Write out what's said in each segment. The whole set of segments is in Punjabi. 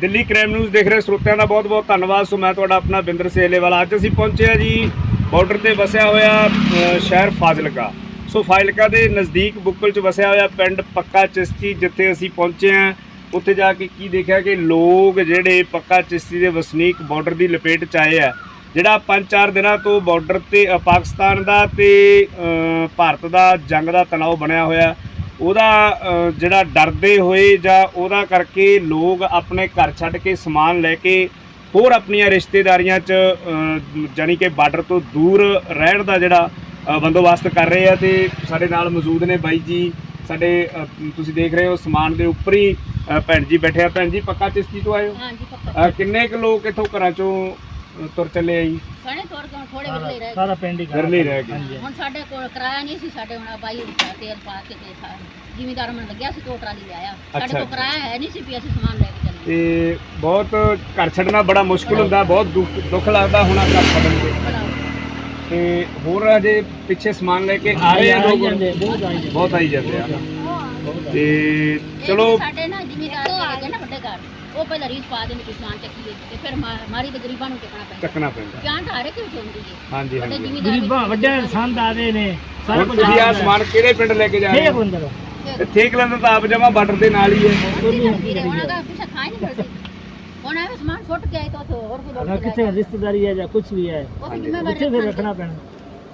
ਦਿੱਲੀ ਕ੍ਰਾਈਮ ਨਿਊਜ਼ ਦੇਖ ਰਹੇ ਸਰੋਤਿਆਂ ਦਾ ਬਹੁਤ-ਬਹੁਤ ਧੰਨਵਾਦ। ਸੋ ਮੈਂ ਤੁਹਾਡਾ ਆਪਣਾ ਬਿੰਦਰ ਸੇਲੇਵਾਲਾ ਅੱਜ ਅਸੀਂ ਪਹੁੰਚੇ ਹਾਂ ਜੀ ਬਾਰਡਰ ਤੇ ਵਸਿਆ ਹੋਇਆ ਸ਼ਹਿਰ ਫਾਜ਼ਿਲਕਾ। ਸੋ ਫਾਜ਼ਿਲਕਾ ਦੇ ਨਜ਼ਦੀਕ ਬੁੱਕਲ 'ਚ ਵਸਿਆ ਹੋਇਆ ਪਿੰਡ ਪੱਕਾ ਚਿਸ਼ਤੀ, ਜਿੱਥੇ ਅਸੀਂ ਪਹੁੰਚੇ ਹਾਂ। ਉੱਥੇ ਜਾ ਕੇ ਕੀ ਦੇਖਿਆ ਕਿ ਲੋਕ ਜਿਹੜੇ ਪੱਕਾ ਚਿਸ਼ਤੀ ਦੇ ਵਸਨੀਕ ਬਾਰਡਰ ਦੀ ਲਪੇਟ 'ਚ ਆਏ ਆ, ਜਿਹੜਾ ਪੰਜ ਚਾਰ ਦਿਨਾਂ ਤੋਂ ਬਾਰਡਰ ਤੇ ਪਾਕਿਸਤਾਨ ਦਾ ਤੇ ਭਾਰਤ ਦਾ ਜੰਗ ਦਾ ਤਣਾਅ ਬਣਿਆ ਹੋਇਆ। ਉਹਦਾ ਜਿਹੜਾ ਡਰਦੇ ਹੋਏ ਜਾਂ ਉਹਦਾ ਕਰਕੇ ਲੋਕ ਆਪਣੇ ਘਰ ਛੱਡ ਕੇ ਸਮਾਨ ਲੈ ਕੇ ਹੋਰ ਆਪਣੀਆਂ ਰਿਸ਼ਤੇਦਾਰੀਆਂ 'ਚ ਜਾਣੀ ਕਿ ਬਾਰਡਰ ਤੋਂ ਦੂਰ ਰਹਿਣ ਦਾ ਜਿਹੜਾ ਬੰਦੋਬਸਤ ਕਰ ਰਹੇ ਆ ਤੇ ਸਾਡੇ ਨਾਲ ਮੌਜੂਦ ਨੇ ਬਾਈ ਜੀ। ਸਾਡੇ ਤੁਸੀਂ ਦੇਖ ਰਹੇ ਹੋ ਸਮਾਨ ਦੇ ਉੱਪਰ ਹੀ ਭੈਣ ਜੀ ਬੈਠੇ ਆ। ਭੈਣ ਜੀ ਪੱਕਾ ਚਿਸ਼ਤੀ ਤੋਂ ਆਏ ਹੋ? ਹਾਂਜੀ ਪੱਕਾ। ਕਿੰਨੇ ਕੁ ਲੋਕ ਇੱਥੋਂ ਘਰਾਂ ਚੋਂ ਤੁਰ ਚੱਲੇ ਆ ਜੀ। ਸਣੇ ਤੋੜ ਕੇ ਹੁਣ ਥੋੜੇ ਵਿਰਲੇ ਰਹਿ ਗਏ। ਸਾਰਾ ਪਿੰਡ ਹੀ ਵਿਰਲੇ ਰਹਿ ਗਏ। ਹਾਂਜੀ। ਹੁਣ ਸਾਡੇ ਕੋਲ ਕਿਰਾਇਆ ਨਹੀਂ ਸੀ ਸਾਡੇ ਹੁਣ ਬਾਈ ਤੇਲ ਪਾ ਕੇ ਤੇ ਸਾ- ਜ਼ਿਮੀਂਦਾਰ ਮੈਨੂੰ ਲੱਗਿਆ ਸੀ ਦੋ ਟਰਾਲੀ ਲਿਆਇਆ ਸਾਡੇ ਕੋਲ ਅੱਛਾ। ਕਿਰਾਇਆ ਹੈ ਨਹੀਂ ਸੀ ਵੀ ਅਸੀਂ ਸਮਾਨ ਲੈ ਕੇ ਚੱਲੀਏ। ਤੇ ਬਹੁਤ ਘਰ ਛੱਡਣਾ ਬੜਾ ਮੁਸ਼ਕਲ ਹੁੰਦਾ ਬਹੁਤ ਦੁੱਖ ਦੁੱਖ ਲੱਗਦਾ ਹੋਣਾ ਘਰ ਛੱਡਣ ਤੇ। ਬੜਾ ਤੇ ਹੋਰ ਅਜੇ ਪਿੱਛੇ ਸਮਾਨ ਲੈ ਕੇ ਆ ਰਹੇ ਆ ਲੋਕ? ਬਹੁਤ ਆਈ ਜਾਂਦੇ। ਬਹੁਤ ਆਈ ਜਾਂਦੇ ਆ। ਬਹੁਤ ਤੇ ਚਲੋ ਸਾਡੇ ਨਾ ਜ਼ਿਮੀਂਦਾਰ ਚਲੇ ਗਏ ਨਾ ਵੱਡੇ ਘਰ ਉਹ ਪਹਿਲਾਂ ਰੀਸ ਪਾ ਦੇਣ ਕਿ ਸਮਾਨ ਚੱਕੀਏ ਤੇ ਫਿਰ ਮਾਰੀ ਤੇ ਗਰੀਬਾਂ ਨੂੰ ਚੱਕਣਾ ਪੈਂਦਾ। ਚੱਕਣਾ ਪੈਂਦਾ। ਜਾਨ ਤਾਂ ਹਰੇ ਕਿਉਂ ਹੁੰਦੀ ਹੈ ਹਾਂਜੀ ਹਾਂਜੀ। ਗਰੀਬਾਂ ਵੱਡੇ ਸੰਦ ਆਦੇ ਨੇ ਸਾਰਾ ਕੁਝ ਤੁਸੀਂ ਆ ਸਮਾਨ ਕਿਹੜੇ ਪਿੰਡ ਲੈ ਕੇ ਜਾ ਰਹੇ ਠੀਕ ਹੋ? ਠੇਕ। ਲੈਂਦਾ ਤਾਂ ਆਪ ਜਮਾ ਬਾਰਡਰ ਦੇ ਨਾਲ ਹੀ ਹੈ। ਉਹਨਾਂ ਦਾ ਪਿੱਛੇ ਖਾ ਹੀ ਨਹੀਂ ਮਿਲਦੀ ਹੁਣ ਐਵੇਂ ਸਮਾਨ ਸੁੱਟ ਕੇ ਆਏ ਤਾਂ ਹੋਰ ਕੋਈ ਕਿਤੇ ਰਿਸ਼ਤੇਦਾਰੀ ਹੈ ਜਾਂ ਕੁਝ ਵੀ ਹੈ ਉੱਥੇ ਫਿਰ ਰੱਖਣਾ ਪੈਣਾ।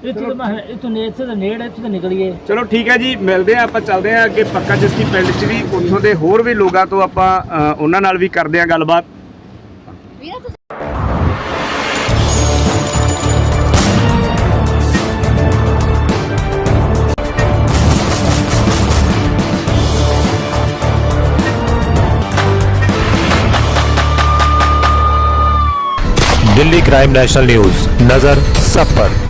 ਇੱਥੇ ਤਾਂ ਮੈਂ ਇੱਥੋਂ ਨੇ ਇੱਥੇ ਤਾਂ ਨੇੜੇ ਇੱਥੇ ਤਾਂ ਨਿਕਲੀਏ ਚਲੋ ਠੀਕ ਹੈ ਜੀ ਮਿਲਦੇ ਆ ਆਪਾਂ ਚੱਲਦੇ ਆ ਅੱਗੇ ਪੱਕਾ ਜਸਤੀ ਪਿੰਡ 'ਚ ਵੀ ਉੱਥੋਂ ਦੇ ਹੋਰ ਵੀ ਲੋਕਾਂ ਤੋਂ ਆਪਾਂ ਅ, ਉਹਨਾਂ ਨਾਲ ਵੀ ਕਰਦੇ ਆ ਗੱਲਬਾਤ ਵੀਰਾ ਤੁਸੀਂ दिल्ली क्राइम नेशनल न्यूज नजर सब पर